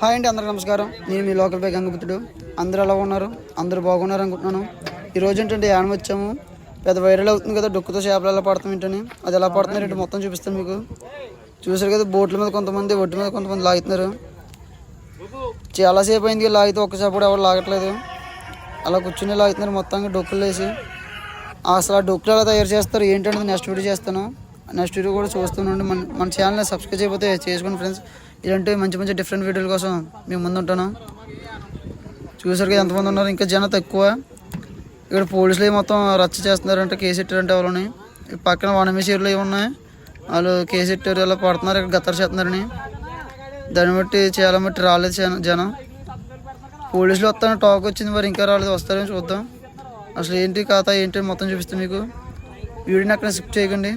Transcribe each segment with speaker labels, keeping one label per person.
Speaker 1: Hi అండి అందరికీ నమస్కారం. నేను మీ లోకల్ బై గంగపుత్రుడు అందరూ ఎలా ఉన్నారు? అందరూ బాగున్నారు అనుకుంటున్నాను. ఈ రోజు ఏంటంటే యానం వచ్చాము. పెద్ద వైరల్ అవుతుంది కదా డొక్కుతో చేపలు ఎలా పడతాం ఏంటని. అది ఎలా పడుతున్నారు ఏంటి మొత్తం చూపిస్తాను మీకు. చూసారు కదా బోట్ల మీద కొంతమంది ఒడ్డు మీద కొంతమంది లాగుతున్నారు. చాలాసేపు అయింది లాగితే ఒక్క కూడా ఎవరు లాగట్లేదు. అలా కూర్చుని లాగుతున్నారు మొత్తంగా డొక్కులు వేసి అసలు ఆ డొక్కులు ఎలా తయారు చేస్తారు ఏంటంటే నెక్స్ట్ వీడియో చేస్తాను. నెక్స్ట్ వీడియో కూడా చూస్తుండండి మన మన ఛానల్ని సబ్స్క్రైబ్ చేయకపోతే చేసుకోండి ఫ్రెండ్స్ ఇలాంటి మంచి మంచి డిఫరెంట్ వీడియోల కోసం మేము ముందు ఉంటాను చూసారు కదా ఎంతమంది ఉన్నారు? ఇంకా జనం తక్కువ. ఇక్కడ పోలీసులు మొత్తం రచ్చ చేస్తున్నారంటే కేసు ఎట్టారంటే వాళ్ళని ఈ పక్కన వనమేశ్వరులు ఏమి ఉన్నాయి? వాళ్ళు కేసు ఎట్టారు ఇలా పడుతున్నారు ఇక్కడ గత్తర చేస్తున్నారని. దాన్ని బట్టి చాలా బట్టి రాలేదు జనం- జనం. పోలీసులు వస్తాను టాక్ వచ్చింది మరి ఇంకా రాలేదు. వస్తారని చూద్దాం. అసలు ఏంటి ఖాతా ఏంటి అని మొత్తం చూపిస్తాను మీకు. వీడియోని అక్కడ స్కిప్ చేయకండి.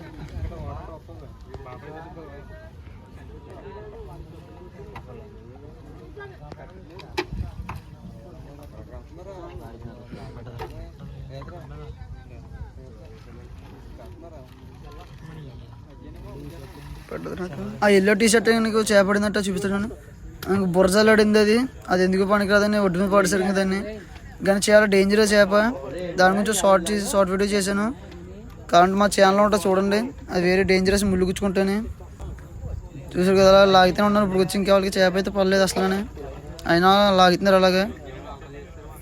Speaker 1: ఆ ఎల్లో టీ షర్ట్ నీకు చేపడిందంట చూపిస్తాను నాకు బురజలాడింది అది. అది ఎందుకు పనికిరాదని ఒడ్డు మీద పడేసరికి దాన్ని. కానీ చాలా డేంజరస్ చేప. దాని గురించి షార్ట్ చేసి షార్ట్ వీడియో చేశాను. కాబట్టి మా ఛానల్లో ఉంటుంది చూడండి. అది వేరే డేంజరస్ ముళ్ళు గుచ్చుకుంటాను. చూసారు కదా అలా లాగితేనే ఉన్నాను. ఇప్పుడు వచ్చి ఇంకా వాళ్ళకి చేప అయితే పర్లేదు అసలు అయినా లాగుతున్నారు అలాగే.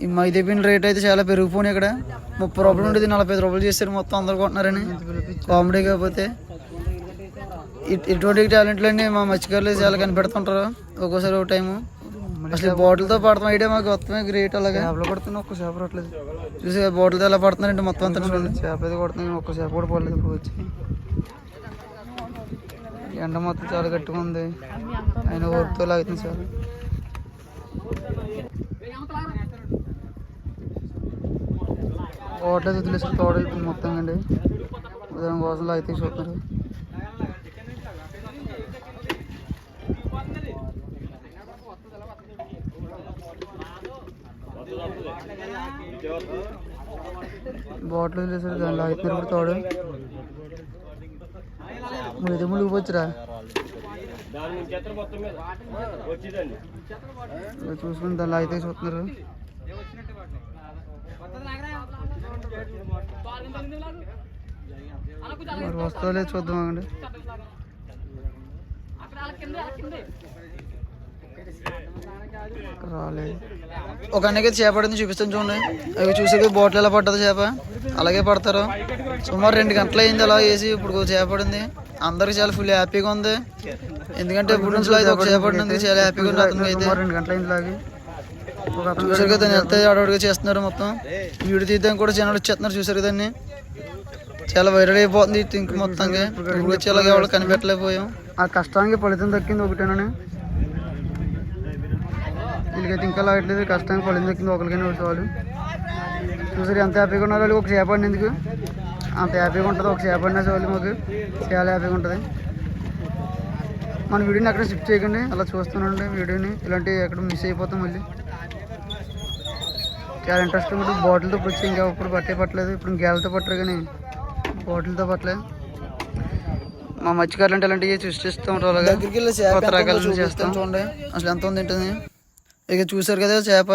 Speaker 1: ఈ మైదీపిన రేట్ అయితే చాలా పెరిగిపోయినాయి ఇక్కడ. ముప్పై రూపాయలు ఉండేది నలభై ఐదు రూపాయలు చేశారు మొత్తం అందరు కొంటున్నారని. కామెడీ కాకపోతే. ఇటువంటి టాలెంట్లన్నీ మా మత్స్యకారులు చాలా కనిపెడుతుంటారు ఒక్కోసారి ఒక టైము. అసలు బాటిల్తో పడతాం ఐడియా మాకు మొత్తమే గ్రేట్ అలాగే. చేపలు కొడుతున్నా ఒక్క చేప రావట్లేదు చూసి బాటిల్తో ఎలా పడుతున్నారంటే మొత్తం అంతా చూడండి. చేప అయితే కొడుతున్నాయి ఒక్క చేప కూడా పడలేదు ఇప్పుడు వచ్చి. ఎండ మొత్తం చాలా గట్టిగా ఉంది. ఆయన ఓపితో లాగుతుంది చాలా. వాటర్ వదిలేసి తోడ వెళ్ళిపోయింది మొత్తం అండి. దానికోసం లాగితే చూస్తున్నారు. బాటిల్ వదిలేసారు దానిలో అవుతున్నారు కూడా తోడు. ముడితే మునిగిపోవచ్చురా
Speaker 2: దాని నుంచి ఎత్తరు మొత్తం
Speaker 1: చూసుకుని దానిలో అయితే చూస్తున్నారు మరి వస్తుందో లేదు చూద్దాం అండి రాలేదు. ఒక అన్నకి చేపడింది చూపిస్తాను చూడండి. అవి చూసి బోట్లు ఎలా పడ్డది చేప. అలాగే పడతారు. సుమారు రెండు గంటలు అయింది అలా వేసి ఇప్పుడు చేపడింది అందరికి చాలా ఫుల్ హ్యాపీగా ఉంది. ఎందుకంటే ఇప్పుడు నుంచి అయితే ఒక చేపడినందుకు చాలా హ్యాపీగా ఉంది అతనికి అయితే. రెండు గంటల అయింది చూసారు కదా వెళ్తే అడవుడిగా చేస్తున్నారు మొత్తం. వీడియో తీద్దాం కూడా జనాలు వచ్చేస్తున్నారు చూసారు దాన్ని. చాలా వైరల్ అయిపోతుంది థింక్ మొత్తంగా. ఇప్పుడు వచ్చి అలాగే వాళ్ళు కనిపెట్టలేకపోయాం. ఆ కష్టానికి ఫలితం దక్కింది వీళ్ళకైతే ఇంకా లాగట్లేదు కష్టానికి ఫలితం దక్కింది ఒకరికైనా వచ్చేవాళ్ళు చూసారు ఎంత హ్యాపీగా ఉన్నారు వాళ్ళు? ఒక చేప ఎందుకు? అంత హ్యాపీగా ఉంటుంది ఒక చేప చాలు మాకు. చాలా హ్యాపీగా ఉంటుంది. మన వీడియోని అక్కడ షిఫ్ట్ చేయకండి. అలా చూస్తున్నాండి వీడియోని. ఇలాంటి ఎక్కడ మిస్ అయిపోతాం మళ్ళీ. చాలా ఇంట్రెస్ట్ ఉంటుంది బాటిల్తో వచ్చి ఇంకా ఇప్పుడు పట్టే పట్టలేదు. ఇప్పుడు గేలతో పట్టరు కానీ బాటిల్తో పట్టలేదు మా మత్స్యకారులు అంటే ఇలాంటివి సృష్టిస్తూ. ఉంటారు అలాగే. కొత్త రకాలు చేస్తాం. చూడండి. అసలు ఎంత ఉంది ఏంటది ఇక చూసారు కదా చేప.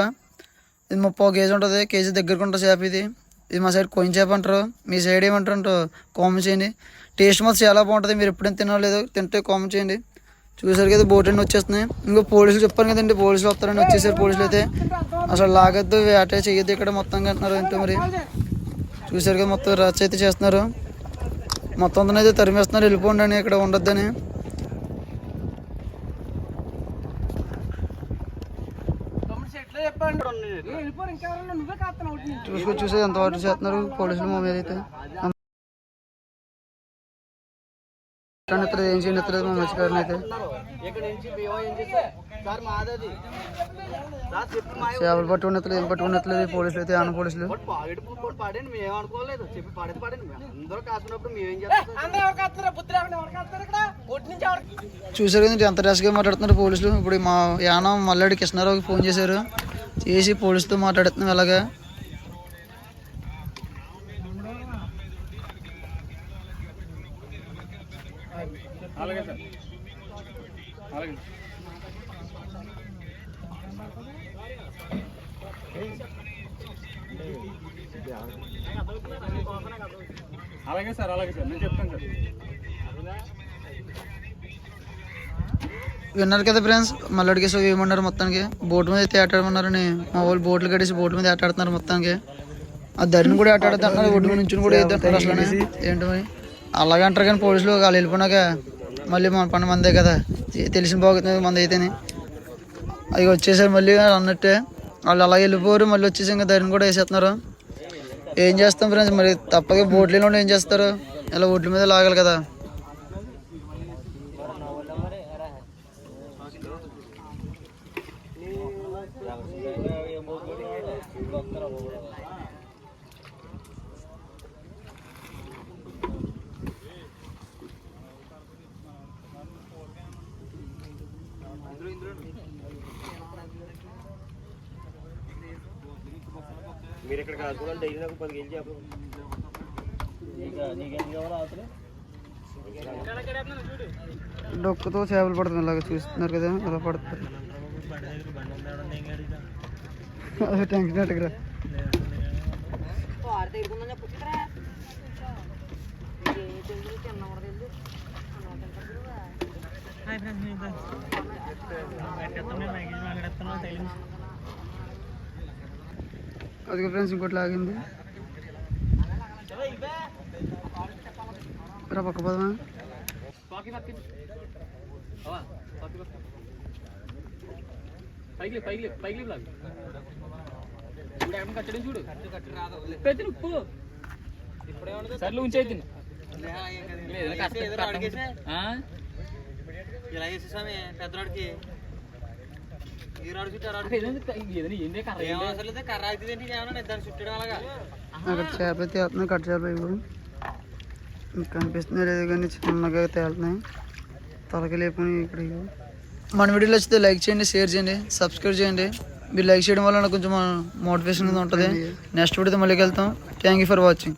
Speaker 1: ఇది ముప్పై కేజీ ఉంటుంది. కేజీ దగ్గరకు ఉంటుంది చేప ఇది. ఇది మా సైడ్ కొయిన్ చేప అంటారు. మీ సైడ్ ఏమంటారు అంటారు? కామెంట్ చేయండి. టేస్ట్ మాత్రం చాలా బాగుంటుంది. మీరు ఎప్పుడైనా తినలేదు తింటే కామెంట్ చేయండి. చూసారు కదా బోట్ అన్ని వచ్చేస్తున్నాయి. ఇంకో పోలీసులు చెప్పాను కదండి. పోలీసులు వస్తారని వచ్చేసారు పోలీసులు అయితే. అసలు లాగద్దు వేట చేయొద్దు ఇక్కడ మొత్తం అంటున్నారు ఏంటో మరి. చూసారు కదా మొత్తం రచ్చ అయితే చేస్తున్నారు. మొత్తం అయితే తరిమేస్తున్నారు. వెళ్ళిపోండి అని ఇక్కడ ఉండొద్దని. చూసుకో చూసే ఎంత వాటర్ చేస్తున్నారు? పోలీసులు మా మీద అయితే. ఏం చేయండి? ఎత్తలేదు మా మత్స్యకారుని అయితే. చేపలు పట్టుకున్నట్లేదు ఏం పట్టుకున్నట్లేదు పోలీసులు అయితే ఆన పోలీసులు. చూసారు ఎంత ర్యాష్గా మాట్లాడుతున్నారు పోలీసులు. ఇప్పుడు మా యానం మల్లాడి కృష్ణారావుకి ఫోన్ చేశారు. చేసి పోలీసుతో మాట్లాడుతున్నాం ఎలాగా
Speaker 2: అలాగే సార్ అలాగే సార్. నేను చెప్తాను సార్.
Speaker 1: విన్నారు కదా ఫ్రెండ్స్ మల్లడికి సో ఏమన్నారు మొత్తానికి? బోట్ మీద అయితే ఆటాడమన్నారని. మా వాళ్ళు బోట్లు కట్టేసి బోట్ మీద ఆటాడుతున్నారు మొత్తానికి. ఆ ధరిని కూడా ఆటాడుతున్నారు ఒడ్డు మీద నుంచి కూడా వేద్దాం అసలు ఏంటి మరి? అలాగే అంటారు కానీ పోలీసులు వాళ్ళు వెళ్ళిపోయినాక మళ్ళీ మన పని మందే కదా. తెలిసిన బాగుతుంది మంది అయితేనే. అవి వచ్చేసారు మళ్ళీ అన్నట్టే. వాళ్ళు అలాగే వెళ్ళిపోరు మళ్ళీ వచ్చేసి ఇంకా ధరిని కూడా వేసేస్తున్నారు. ఏం చేస్తాం ఫ్రెండ్స్ మరి తప్పగా బోట్లలో ఏం చేస్తారు? ఇలా ఒడ్ల మీద లాగాలి కదా.
Speaker 2: కాసుకోవాలి డైలీ నాకు పది కేజీ చేపలు.
Speaker 1: డొక్కుతో చేపలు పడుతుంది ఇలాగ చూస్తున్నారు కదా అలా పడుతుంది. అదే టెన్షన్ అట్టుకురా అది ఫ్రెండ్స్ ఇంకోటి లాగింది. రా పక్క పోదామా?
Speaker 2: పైకి పైకి లాగు కట్టడం చూడు. పెద్ద ఉప్పు సర్లు ఉంచేది
Speaker 3: ఇలా చేసేసామే పెద్దరాడికి
Speaker 1: అక్కడ చేప అయితే కట్ చేపలు ఇవి మీకు కనిపిస్తున్నాయి లేదు కానీ చిన్నగా తేలుతున్నాయి. తలకి లేపుని ఇక్కడ మన వీడియోలో వచ్చితే లైక్ చేయండి షేర్ చేయండి సబ్స్క్రైబ్ చేయండి మీరు లైక్ చేయడం వల్ల కొంచెం మోటివేషన్ ఉంటుంది నెక్స్ట్ వీడియోతో మళ్ళీ వెళ్తాం. Thank you for watching.